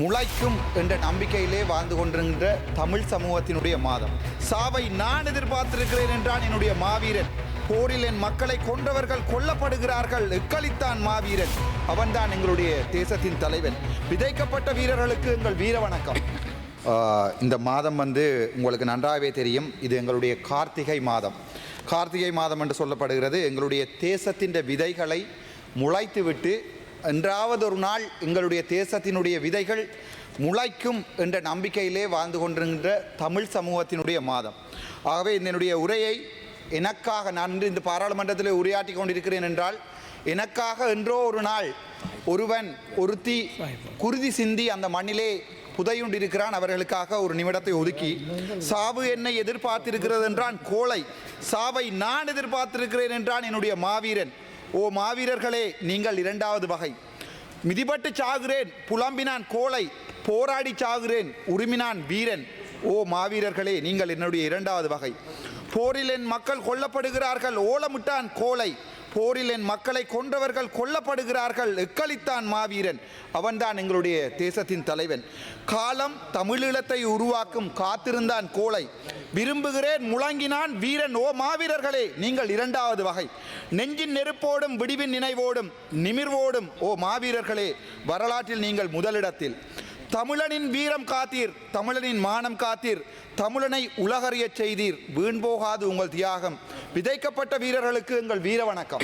முளைக்கும் என்ற நம்பிக்கையிலே வாழ்ந்து கொண்டிருக்கின்ற தமிழ் சமூகத்தினுடைய மாதம். சாவை நான் எதிர்பார்த்திருக்கிறேன் என்றான் என்னுடைய மாவீரன். போரில் என் மக்களை கொன்றவர்கள் கொல்லப்படுகிறார்கள். எக்களித்தான் மாவீரன். அவன்தான் எங்களுடைய தேசத்தின் தலைவன். விதைக்கப்பட்ட வீரர்களுக்கு எங்கள் வீர வணக்கம். இந்த மாதம் வந்து உங்களுக்கு நன்றாகவே தெரியும். இது எங்களுடைய கார்த்திகை மாதம். கார்த்திகை மாதம் என்று சொல்லப்படுகிறது எங்களுடைய தேசத்தின் விதைகளை முளைத்துவிட்டு என்றாவது ஒரு நாள் எங்களுடைய தேசத்தினுடைய விதைகள் முளைக்கும் என்ற நம்பிக்கையிலே வாழ்ந்து கொண்டிருக்கின்ற தமிழ் சமூகத்தினுடைய மாதம். ஆகவே என்னுடைய உரையை எனக்காக நான் இன்று இந்த பாராளுமன்றத்தில் உரையாற்றி கொண்டிருக்கிறேன் என்றால் எனக்காக என்றோ ஒரு நாள் ஒருவன் ஒருத்தி குருதி சிந்தி அந்த மண்ணிலே புதையுண்டிருக்கிறான். அவர்களுக்காக ஒரு நிமிடத்தை ஒதுக்கி சாவு என்னை எதிர்பார்த்திருக்கிறது என்றான் கோழை. சாவை நான் எதிர்பார்த்திருக்கிறேன் என்றான் என்னுடைய மாவீரன். ஓ மாவீரர்களே நீங்கள் இரண்டாவது வகை. மிதிபட்டு சாகுறேன் புலம்பினான் கோழை போராடி சாகுறேன் உருமினான் வீரன். ஓ மாவீரர்களே நீங்கள் என்னுடைய இரண்டாவது வகை. போரில் என் மக்கள் கொல்லப்படுகிறார்கள் ஓலமிட்டான் கோழை போரில் என் மக்களை கொன்றவர்கள் கொல்லப்படுகிறார்கள் எக்களித்தான் மாவீரன். அவன்தான் எங்களுடைய தேசத்தின் தலைவன். காலம் தமிழீழத்தை உருவாக்கும் காத்திருந்தான் கோழை விரும்புகிறேன் முழங்கினான் வீரன் ஓ மாவீரர்களே. நீங்கள் இரண்டாவது வகை. நெஞ்சின் நெருப்போடும் விடிவின் நினைவோடும் நிமிர்வோடும் ஓ மாவீரர்களே வரலாற்றில் நீங்கள் முதலிடத்தில். தமிழனின் வீரம் காத்தீர் தமிழனின் மானம் காத்தீர். தமிழனை உலகறியச் செய்தீர். வீண் போகாது உங்கள் தியாகம். விதைக்கப்பட்ட வீரர்களுக்கு எங்கள் வீர வணக்கம்.